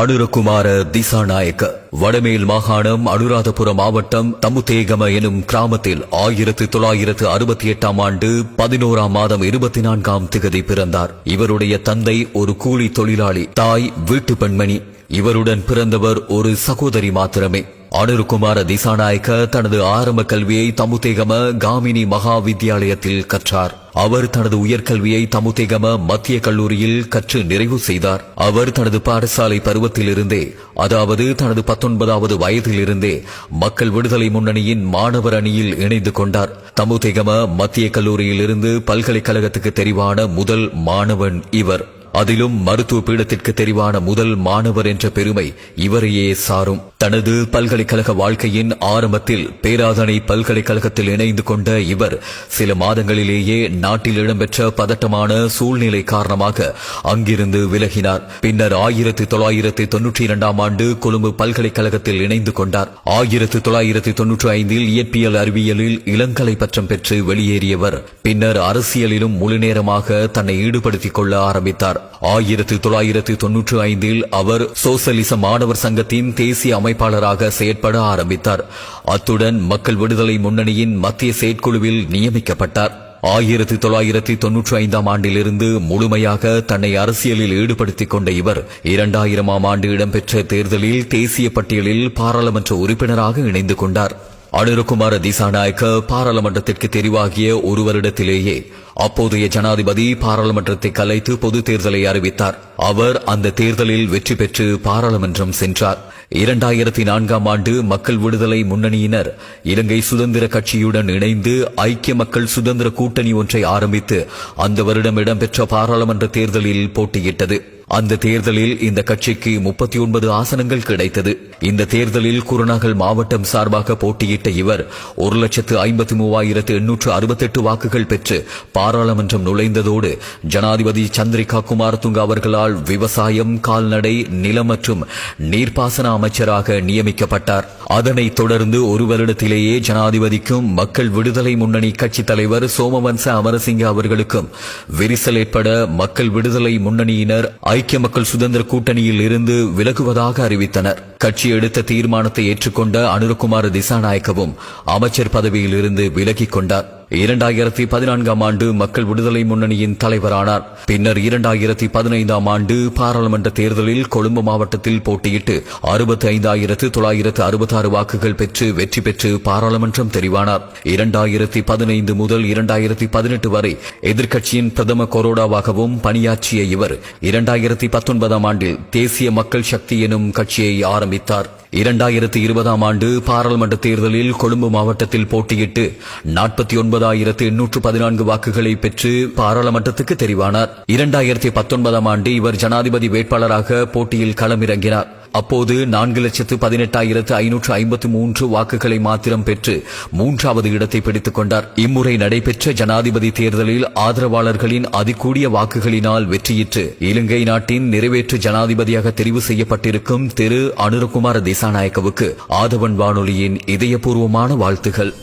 அனுரகுமார திசாநாயக்க வடமேல் மாகாணம் அனுராதபுர மாவட்டம் தமுதேகம எனும் கிராமத்தில் ஆயிரத்து தொள்ளாயிரத்து அறுபத்தி எட்டாம் ஆண்டு பதினோராம் மாதம் இருபத்தி நான்காம் திகதி பிறந்தார். இவருடைய தந்தை ஒரு கூலி தொழிலாளி தாய் வீட்டு பெண்மணி. இவருடன் பிறந்தவர் ஒரு சகோதரி மாத்திரமே. அனுருகுமார திசாநாயக்க தனது ஆரம்ப கல்வியை தமுதேகம காமினி மகா வித்தியாலயத்தில் கற்றார். அவர் தனது உயர்கல்வியை தமுதேகம மத்திய கல்லூரியில் கற்று நிறைவு செய்தார். அவர் தனது பாடசாலை பருவத்திலிருந்தே அதாவது தனது பத்தொன்பதாவது வயதிலிருந்தே மக்கள் விடுதலை முன்னணியின் மாணவர் அணியில் இணைந்து கொண்டார். தமுதேகம மத்திய கல்லூரியிலிருந்து பல்கலைக்கழகத்துக்கு தெரிவான முதல் மாணவன் இவர். அதிலும் மருத்துவ பீடத்திற்கு தெரிவான முதல் மாணவர் என்ற பெருமை இவரையே சாரும். தனது பல்கலைக்கழக வாழ்க்கையின் ஆரம்பத்தில் பேராதனை பல்கலைக்கழகத்தில் இணைந்து கொண்ட இவர் சில மாதங்களிலேயே நாட்டில் இடம்பெற்ற பதட்டமான சூழ்நிலை காரணமாக அங்கிருந்து விலகினார். பின்னர் ஆயிரத்தி தொள்ளாயிரத்தி தொன்னூற்றி இரண்டாம் ஆண்டு கொழும்பு பல்கலைக்கழகத்தில் இணைந்து கொண்டார். ஆயிரத்தி தொள்ளாயிரத்தி தொன்னூற்றி ஐந்தில் இயற்பியல் அறிவியலில் இளங்கலை பட்டம் பெற்று வெளியேறியவர். பின்னர் அரசியலிலும் முழுநேரமாக தன்னை ஈடுபடுத்திக் கொள்ள ஆரம்பித்தார். ஆயிரத்தி தொள்ளாயிரத்தி தொன்னூற்றி ஐந்தில் அவர் சோசலிச மாணவர் சங்கத்தின் தேசிய அமைப்பாளராக செயற்பட ஆரம்பித்தார். அத்துடன் மக்கள் விடுதலை முன்னணியின் மத்திய செயற்குழுவில் நியமிக்கப்பட்டார். ஆயிரத்தி தொள்ளாயிரத்தி தொன்னூற்றி ஐந்தாம் ஆண்டிலிருந்து முழுமையாக தன்னை அரசியலில் ஈடுபடுத்திக் கொண்ட இவர் இரண்டாயிரமாம் ஆண்டு இடம்பெற்ற தேர்தலில் தேசிய பட்டியலில் பாராளுமன்ற உறுப்பினராக இணைந்து கொண்டார். அனுரகுமார திசாநாயக்க பாராளுமன்றத்திற்கு தெரிவாகிய ஒரு வருடத்திலேயே அப்போதைய ஜனாதிபதி பாராளுமன்றத்தை கலைத்து பொது தேர்தலை அறிவித்தார். அவர் அந்த தேர்தலில் வெற்றி பெற்று பாராளுமன்றம் சென்றார். இரண்டாயிரத்தி நான்காம் ஆண்டு மக்கள் விடுதலை முன்னணியினர் இலங்கை சுதந்திர கட்சியுடன் இணைந்து ஐக்கிய மக்கள் சுதந்திர கூட்டணி ஒன்றை ஆரம்பித்து அந்த வருடம் இடம்பெற்ற பாராளுமன்ற தேர்தலில் போட்டியிட்டது. அந்த தேர்தலில் இந்த கட்சிக்கு முப்பத்தி ஒன்பது ஆசனங்கள் கிடைத்தது. இந்த தேர்தலில் குருநாகல் மாவட்டம் சார்பாக போட்டியிட்ட இவர் ஒரு லட்சத்து ஐம்பத்தி மூவாயிரத்து எண்ணூற்று அறுபத்தெட்டு வாக்குகள் பெற்று பாராளுமன்றம் நுழைந்ததோடு ஜனாதிபதி சந்திரிகா குமாரதுங்க அவர்களால் விவசாயம் கால்நடை நிலம் மற்றும் நீர்ப்பாசன அமைச்சராக நியமிக்கப்பட்டார். அதனைத் தொடர்ந்து ஒரு வருடத்திலேயே ஜனாதிபதிக்கும் மக்கள் விடுதலை முன்னணி கட்சித் தலைவர் சோமவன்ச அமரசிங்க அவர்களுக்கும் விரிசல் ஏற்பட மக்கள் விடுதலை முன்னணியினர் ஐக்கிய மக்கள் சுதந்திர கூட்டணியில் இருந்து விலகுவதாக அறிவித்தனர். கட்சி எடுத்த தீர்மானத்தை ஏற்றுக்கொண்ட அனுரகுமார திசாநாயக்கவும் அமைச்சர் பதவியில் இருந்து விலகிக் கொண்டார். இரண்டாயிரத்தி பதினான்காம் ஆண்டு மக்கள் விடுதலை முன்னணியின் தலைவரானார். பின்னர் இரண்டாயிரத்தி பதினைந்தாம் ஆண்டு பாராளுமன்ற தேர்தலில் கொழும்பு மாவட்டத்தில் போட்டியிட்டு அறுபத்தி ஐந்தாயிரத்து தொள்ளாயிரத்து அறுபத்தாறு வாக்குகள் பெற்று வெற்றி பெற்று பாராளுமன்றம் தெரிவானார். இரண்டாயிரத்தி பதினைந்து முதல் இரண்டாயிரத்தி பதினெட்டு வரை எதிர்க்கட்சியின் பிரதம கொரோடாவாகவும் பணியாற்றிய இவர் இரண்டாயிரத்தி பத்தொன்பதாம் ஆண்டில் தேசிய மக்கள் சக்தி எனும் கட்சியை ஆரம்பித்தார். இரண்டாயிரத்தி இருபதாம் ஆண்டு பாராளுமன்ற தேர்தலில் கொழும்பு மாவட்டத்தில் போட்டியிட்டு நாற்பத்தி ஒன்பதாயிரத்து எண்ணூற்று பதினான்கு வாக்குகளை பெற்று பாராளுமன்றத்துக்கு தெரிவானார். இரண்டாயிரத்தி பத்தொன்பதாம் ஆண்டு இவர் ஜனாதிபதி வேட்பாளராக போட்டியில் களமிறங்கினார். அப்போது நான்கு லட்சத்து பதினெட்டாயிரத்து ஐநூற்று ஐம்பத்து மூன்று வாக்குகளை மாத்திரம் பெற்று மூன்றாவது இடத்தை பிடித்துக் கொண்டார். இம்முறை நடைபெற்ற ஜனாதிபதி தேர்தலில் ஆதரவாளர்களின் அதிகூடிய வாக்குகளினால் வெற்றியிற்று இலங்கை நாட்டின் நிறைவேற்று ஜனாதிபதியாக தெரிவு செய்யப்பட்டிருக்கும் திரு. அனுரகுமார திசாநாயக்கவுக்கு ஆதவன் வானொலியின் இதயபூர்வமான வாழ்த்துகள்.